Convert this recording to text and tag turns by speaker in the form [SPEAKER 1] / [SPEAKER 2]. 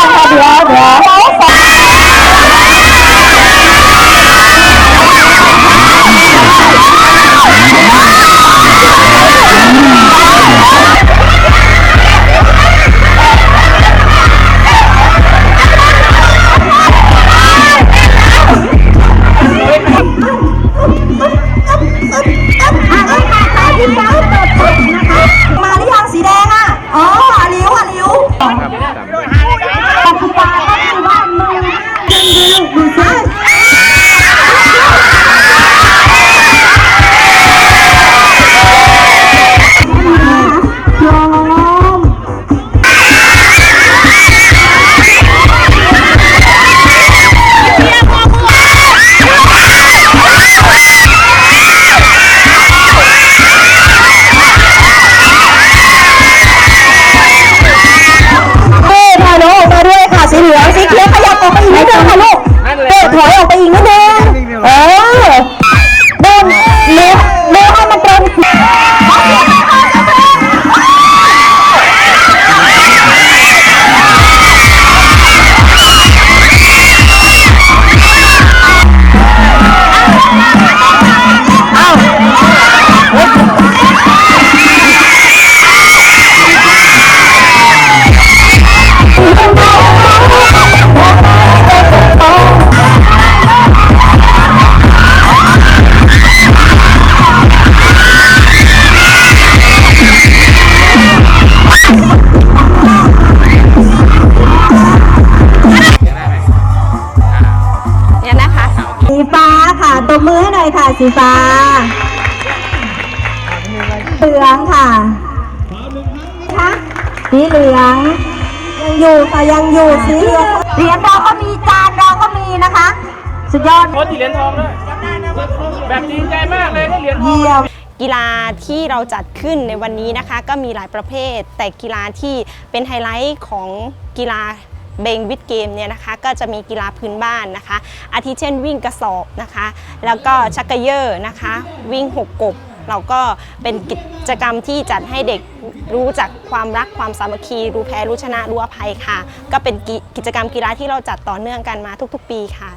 [SPEAKER 1] Ah, ah, ah. สีฟ้า เหลืองค่ะคะสีเหลือง ยังอยู่ค่ะยังอยู่สีเหลืองเหรียญเราก็มีจานเราก็มีนะคะ สุดยอด
[SPEAKER 2] โค้ชเหรียญทองด้วยแบบดีใจมากเลยได้เหรียญทอง
[SPEAKER 1] เยี่ยม
[SPEAKER 3] กีฬาที่เราจัดขึ้นในวันนี้นะคะ ก็มีหลายประเภท แต่กีฬาที่เป็นไฮไลท์ของกีฬา เบงวิดเกมเนี่ยนะคะก็จะมีกีฬาพื้นบ้านนะคะ อาทิเช่นวิ่งกระสอบนะคะ แล้วก็ชักเกยอร์นะคะ วิ่งหกกบเราก็เป็นกิจกรรมที่จัดให้เด็กรู้จักความรักความสามัคคี รู้แพ้รู้ชนะรู้อภัยค่ะ ก็เป็นกิจกรรมกีฬาที่เราจัดต่อเนื่องกันมาทุกๆ ปีค่ะ